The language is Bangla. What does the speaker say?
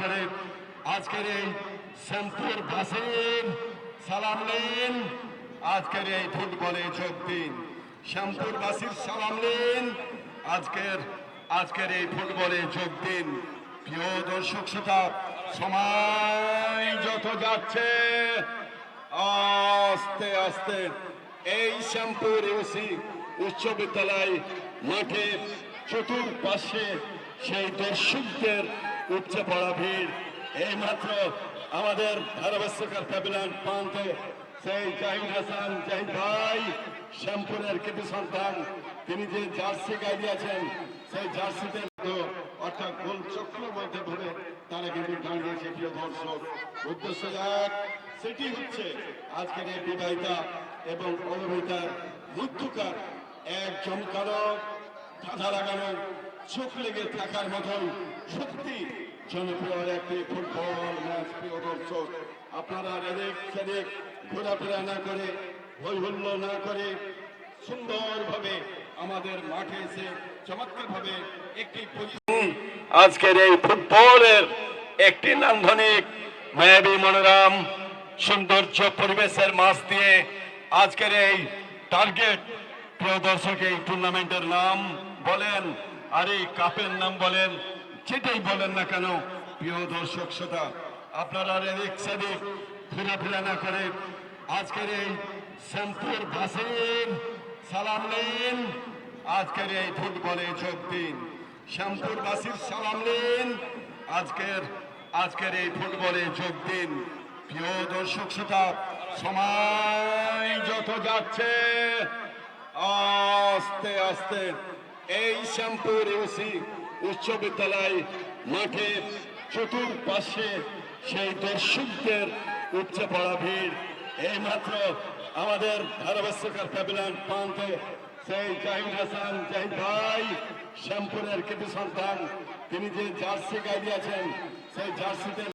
করে, আজকের এই সালাম নিন। আজকের এই ফুটবলে যোগ দিন। শ্যামপুর সালাম নিন। আজকের আজকের এই ফুটবলে যোগ দিন। প্রিয় দর্শক শ্রোতা, সময় যত যাচ্ছে, আস্তে আস্তে এই শ্যামপুর ইউসি উচ্চ বিদ্যালয় মাঠের চতুর্পাশে সেই দর্শকদের উপচে পড়া ভিড়। এইমাত্র আমাদের ধারাবাস্যকার প্যাভিলিয়ন প্রান্তে সেই জাহিদ হাসান, জাহিদ ভাই, শ্যামপুরের কৃতি সন্তান, তিনি যে জার্সি গাই দিয়েছেন, সেই জার্সিতে অর্থাৎ গোল চক্রের মধ্যে ধরে তারা কিন্তু দাঁড়িয়েছে প্রিয় দর্শক। উদ্দেশ্য এক সেটি হচ্ছে আজকের এই বিবাহিতা এবং অবিবাহিতার মৃত্যুকার এক চমকারক ধাঁধা লাগানো চোখ লেগে থাকার মতন সত্যি জনপ্রিয় একটি ফুটবল ম্যাচ, প্রিয় দর্শক, আপনারা রেদেক সেদেক ঘোরাফেরা না করে হই হুল্লো না করে সুন্দরভাবে আমাদের মাঠে এসে চমৎকার ভাবে একটি আজকের এই ফুটবলের একটি নান্দনিক মায়াবী মনোরাম সৌন্দর্য পরিবেশের মাছ দিয়ে আজকের এই টার্গেট। প্রিয় দর্শক, এই টুর্নামেন্টের নাম বলেন আর এই কাপের নাম বলেন, যেটাই বলেন না কেন, প্রিয় দর্শক শ্রোতা, আপনারা এদিক সেদিক ঘোরাফেরা না করে আজকের এই শ্যামপুর ভাসির সালাম নিন, আজকের এই ফুটবলে যোগ দিন। শ্যামপুর বাসীর সালাম নিন, আজকের আজকের এই ফুটবলে যোগ দিন। প্রিয় দর্শক শ্রোতা, সময় যত যাচ্ছে, আস্তে আস্তে এই শ্যামপুর ইউসি উচ্চ বিদ্যালয় মাঠের চতুর্পাশে সেই দর্শকদের উপচে পড়া ভিড়। এইমাত্র আমাদের ধারাবাস্যকার প্যাভিলিয়ন প্রান্তে সেই জাহিদ হাসান, জাহিদ ভাই শ্যামপুরের কৃতি সন্তান। তিনি যে জার্সি গাই দিয়েছেন, সেই জার্সিতে